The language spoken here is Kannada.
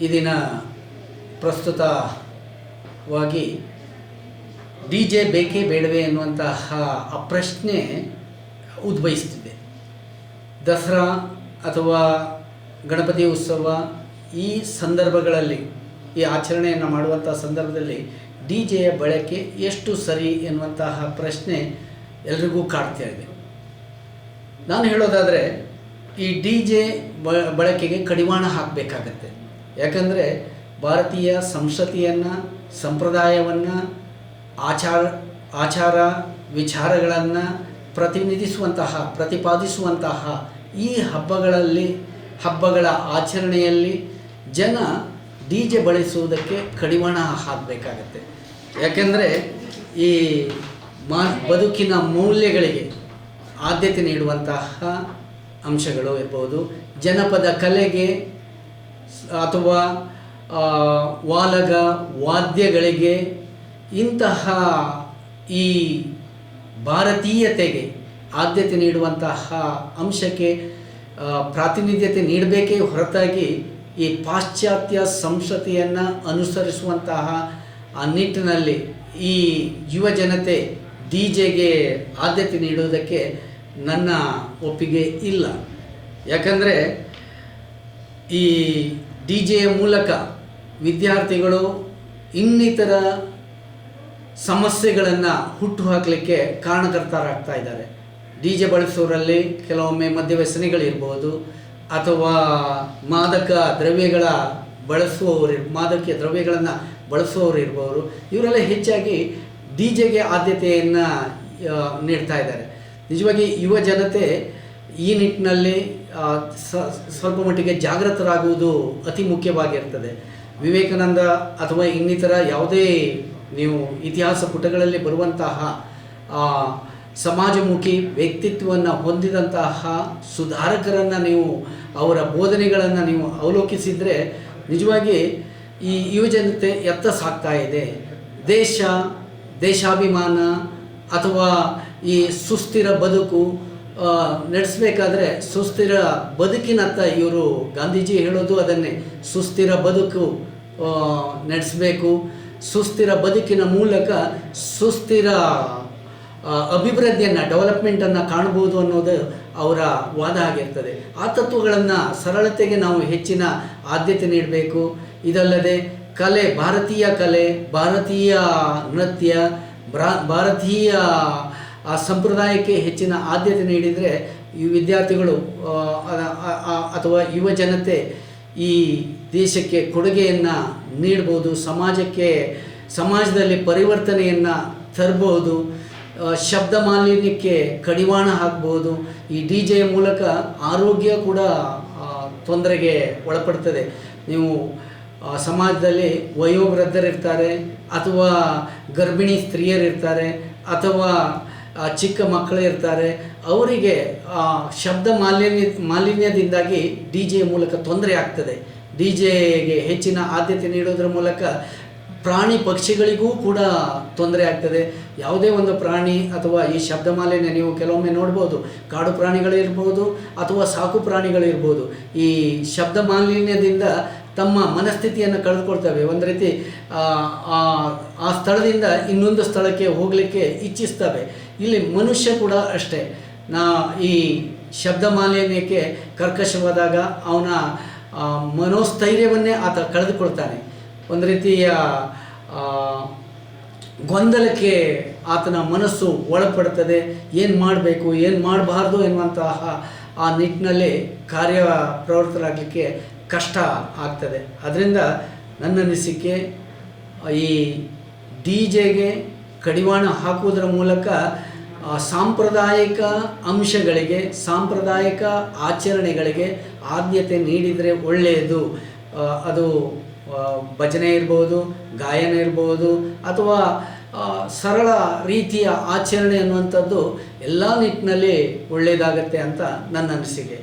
ಈ ದಿನ ಪ್ರಸ್ತುತವಾಗಿ ಡಿ ಜೆ ಬೇಕೇ ಬೇಡವೇ ಎನ್ನುವಂತಹ ಪ್ರಶ್ನೆ ಉದ್ಭವಿಸ್ತಿದೆ ದಸರಾ ಅಥವಾ ಗಣಪತಿ ಉತ್ಸವ ಈ ಸಂದರ್ಭಗಳಲ್ಲಿ, ಈ ಆಚರಣೆಯನ್ನು ಮಾಡುವಂಥ ಸಂದರ್ಭದಲ್ಲಿ ಡಿ ಜೆಯ ಬಳಕೆ ಎಷ್ಟು ಸರಿ ಎನ್ನುವಂತಹ ಪ್ರಶ್ನೆ ಎಲ್ರಿಗೂ ಕಾಡ್ತಾ ಇದೆ. ನಾನು ಹೇಳೋದಾದರೆ ಈ ಡಿ ಜೆ ಬಳಕೆಗೆ ಕಡಿವಾಣ ಹಾಕಬೇಕಾಗತ್ತೆ. ಯಾಕಂದರೆ ಭಾರತೀಯ ಸಂಸ್ಕೃತಿಯನ್ನು, ಸಂಪ್ರದಾಯವನ್ನು, ಆಚಾರ ಆಚಾರ ವಿಚಾರಗಳನ್ನು ಪ್ರತಿನಿಧಿಸುವಂತಹ, ಪ್ರತಿಪಾದಿಸುವಂತಹ ಈ ಹಬ್ಬಗಳಲ್ಲಿ, ಹಬ್ಬಗಳ ಆಚರಣೆಯಲ್ಲಿ ಜನ ಡಿ ಜೆ ಬಳಸುವುದಕ್ಕೆ ಕಡಿವಾಣ ಹಾಕಬೇಕಾಗತ್ತೆ. ಯಾಕೆಂದರೆ ಈ ಮಾ, ಬದುಕಿನ ಮೌಲ್ಯಗಳಿಗೆ ಆದ್ಯತೆ ನೀಡುವಂತಹ ಅಂಶಗಳು ಇರ್ಬೋದು ಜನಪದ ಕಲೆಗೆ ಅಥವಾ ವಾಲಗ ವಾದ್ಯಗಳಿಗೆ ಇಂತಹ ಈ ಭಾರತೀಯತೆಗೆ ಆದ್ಯತೆ ನೀಡುವಂತಹ ಅಂಶಕ್ಕೆ ಪ್ರಾತಿನಿಧ್ಯತೆ ನೀಡಬೇಕೇ ಹೊರತಾಗಿ ಈ ಪಾಶ್ಚಾತ್ಯ ಸಂಸ್ಕೃತಿಯನ್ನು ಅನುಸರಿಸುವಂತಹ ಆ ನಿಟ್ಟಿನಲ್ಲಿ ಈ ಯುವ ಜನತೆ ಡಿ ಜೆಗೆ ಆದ್ಯತೆ ನೀಡುವುದಕ್ಕೆ ನನ್ನ ಒಪ್ಪಿಗೆ ಇಲ್ಲ. ಯಾಕಂದರೆ ಈ ಡಿ ಜೆಯ ಮೂಲಕ ವಿದ್ಯಾರ್ಥಿಗಳು ಇನ್ನಿತರ ಸಮಸ್ಯೆಗಳನ್ನು ಹುಟ್ಟು ಹಾಕಲಿಕ್ಕೆ ಕಾರಣಕರ್ತರಾಗ್ತಾ ಇದ್ದಾರೆ. ಡಿ ಜೆ ಬಳಸೋರಲ್ಲಿ ಕೆಲವೊಮ್ಮೆ ಮದ್ಯವ್ಯಸನಿಗಳಿರ್ಬೋದು, ಅಥವಾ ಮಾದಕ ದ್ರವ್ಯಗಳ ಬಳಸುವವರು ಮಾದಕ ದ್ರವ್ಯಗಳನ್ನು ಬಳಸುವವರು ಇರ್ಬೋದು, ಇವರೆಲ್ಲ ಹೆಚ್ಚಾಗಿ ಡಿ ಜೆಗೆ ಆದ್ಯತೆಯನ್ನು ನೀಡ್ತಾ ಇದ್ದಾರೆ. ನಿಜವಾಗಿ ಯುವ ಜನತೆ ಈ ನಿಟ್ಟಿನಲ್ಲಿ ಸ್ವಲ್ಪ ಮಟ್ಟಿಗೆ ಜಾಗೃತರಾಗುವುದು ಅತಿ ಮುಖ್ಯವಾಗಿರ್ತದೆ. ವಿವೇಕಾನಂದ ಅಥವಾ ಇನ್ನಿತರ ಯಾವುದೇ ನೀವು ಇತಿಹಾಸ ಪುಟಗಳಲ್ಲಿ ಬರುವಂತಹ ಸಮಾಜಮುಖಿ ವ್ಯಕ್ತಿತ್ವವನ್ನು ಹೊಂದಿದಂತಹ ಸುಧಾರಕರನ್ನು ನೀವು, ಅವರ ಬೋಧನೆಗಳನ್ನು ನೀವು ಅವಲೋಕಿಸಿದರೆ ನಿಜವಾಗಿ ಈ ಯುವಜನತೆ ಎತ್ತ ಸಾಕ್ತಾ ಇದೆ. ದೇಶ, ದೇಶಾಭಿಮಾನ ಅಥವಾ ಈ ಸುಸ್ಥಿರ ಬದುಕು ನಡೆಸಬೇಕಾದ್ರೆ ಸುಸ್ಥಿರ ಬದುಕಿನತ್ತ ಇವರು ಗಾಂಧೀಜಿ ಹೇಳೋದು ಅದನ್ನೇ. ಸುಸ್ಥಿರ ಬದುಕು ನಡೆಸಬೇಕು. ಸುಸ್ಥಿರ ಬದುಕಿನ ಮೂಲಕ ಸುಸ್ಥಿರ ಅಭಿವೃದ್ಧಿಯನ್ನು, ಡೆವಲಪ್ಮೆಂಟನ್ನು ಕಾಣ್ಬೋದು ಅನ್ನೋದು ಅವರ ವಾದ ಆಗಿರ್ತದೆ. ಆ ತತ್ವಗಳನ್ನು ಸರಳತೆಗೆ ನಾವು ಹೆಚ್ಚಿನ ಆದ್ಯತೆ ನೀಡಬೇಕು. ಇದಲ್ಲದೆ ಕಲೆ, ಭಾರತೀಯ ಕಲೆ, ಭಾರತೀಯ ನೃತ್ಯ ಭಾರತೀಯ ಆ ಸಂಪ್ರದಾಯಕ್ಕೆ ಹೆಚ್ಚಿನ ಆದ್ಯತೆ ನೀಡಿದರೆ ಈ ವಿದ್ಯಾರ್ಥಿಗಳು ಅಥವಾ ಯುವ ಜನತೆ ಈ ದೇಶಕ್ಕೆ ಕೊಡುಗೆಯನ್ನು ನೀಡ್ಬೋದು, ಸಮಾಜಕ್ಕೆ, ಸಮಾಜದಲ್ಲಿ ಪರಿವರ್ತನೆಯನ್ನು ತರಬಹುದು ಶಬ್ದ ಮಾಲಿನ್ಯಕ್ಕೆ ಕಡಿವಾಣ ಹಾಕ್ಬೋದು ಈ ಡಿ ಜೆಯ ಮೂಲಕ ಆರೋಗ್ಯ ಕೂಡ ತೊಂದರೆಗೆ ಒಳಪಡ್ತದೆ. ನೀವು ಸಮಾಜದಲ್ಲಿ ವಯೋವೃದ್ಧರಿರ್ತಾರೆ, ಅಥವಾ ಗರ್ಭಿಣಿ ಸ್ತ್ರೀಯರಿರ್ತಾರೆ, ಅಥವಾ ಚಿಕ್ಕ ಮಕ್ಕಳು ಇರ್ತಾರೆ, ಅವರಿಗೆ ಶಬ್ದ ಮಾಲಿನ್ಯ, ಮಾಲಿನ್ಯದಿಂದಾಗಿ ಡಿ ಜೆ ಮೂಲಕ ತೊಂದರೆ ಆಗ್ತದೆ. ಡಿ ಜೆಗೆ ಹೆಚ್ಚಿನ ಆದ್ಯತೆ ನೀಡೋದ್ರ ಮೂಲಕ ಪ್ರಾಣಿ ಪಕ್ಷಿಗಳಿಗೂ ಕೂಡ ತೊಂದರೆ ಆಗ್ತದೆ. ಯಾವುದೇ ಒಂದು ಪ್ರಾಣಿ ಅಥವಾ ಈ ಶಬ್ದ ಮಾಲಿನ್ಯ ನೀವು ಕೆಲವೊಮ್ಮೆ ನೋಡ್ಬೋದು, ಕಾಡು ಪ್ರಾಣಿಗಳಿರ್ಬೋದು ಅಥವಾ ಸಾಕು ಪ್ರಾಣಿಗಳಿರ್ಬೋದು ಈ ಶಬ್ದ ಮಾಲಿನ್ಯದಿಂದ ತಮ್ಮ ಮನಸ್ಥಿತಿಯನ್ನು ಕಳೆದುಕೊಳ್ತವೆ. ಒಂದು ರೀತಿ ಆ, ಸ್ಥಳದಿಂದ ಇನ್ನೊಂದು ಸ್ಥಳಕ್ಕೆ ಹೋಗಲಿಕ್ಕೆ ಇಚ್ಛಿಸ್ತವೆ. ಇಲ್ಲಿ ಮನುಷ್ಯ ಕೂಡ ಅಷ್ಟೇ. ನಾ ಈ ಶಬ್ದ ಮಾಲಿನ್ಯಕ್ಕೆ ಕರ್ಕಶವಾದಾಗ ಅವನ ಮನೋಸ್ಥೈರ್ಯವನ್ನೇ ಆತ ಕಳೆದುಕೊಳ್ತಾನೆ. ಒಂದು ರೀತಿಯ ಗೊಂದಲಕ್ಕೆ ಆತನ ಮನಸ್ಸು ಒಳಪಡುತ್ತದೆ. ಏನು ಮಾಡಬೇಕು ಏನು ಮಾಡಬಾರ್ದು ಎನ್ನುವಂತಹ ಆ ನಿಟ್ಟಿನಲ್ಲಿ ಕಾರ್ಯ ಪ್ರವೃತ್ತರಾಗಲಿಕ್ಕೆ ಕಷ್ಟ ಆಗ್ತದೆ. ಅದರಿಂದ ನನ್ನ ಅನಿಸಿಕೆ, ಈ ಡಿ ಜೆಗೆ ಕಡಿವಾಣ ಹಾಕುವುದರ ಮೂಲಕ ಸಾಂಪ್ರದಾಯಿಕ ಅಂಶಗಳಿಗೆ, ಸಾಂಪ್ರದಾಯಿಕ ಆಚರಣೆಗಳಿಗೆ ಆದ್ಯತೆ ನೀಡಿದರೆ ಒಳ್ಳೆಯದು. ಅದು ಭಜನೆ ಇರ್ಬೋದು, ಗಾಯನ ಇರ್ಬೋದು, ಅಥವಾ ಸರಳ ರೀತಿಯ ಆಚರಣೆ ಅನ್ನುವಂಥದ್ದು ಎಲ್ಲ ನಿಟ್ಟಿನಲ್ಲಿ ಒಳ್ಳೆಯದಾಗತ್ತೆ ಅಂತ ನನ್ನ ಅನಿಸಿಕೆ.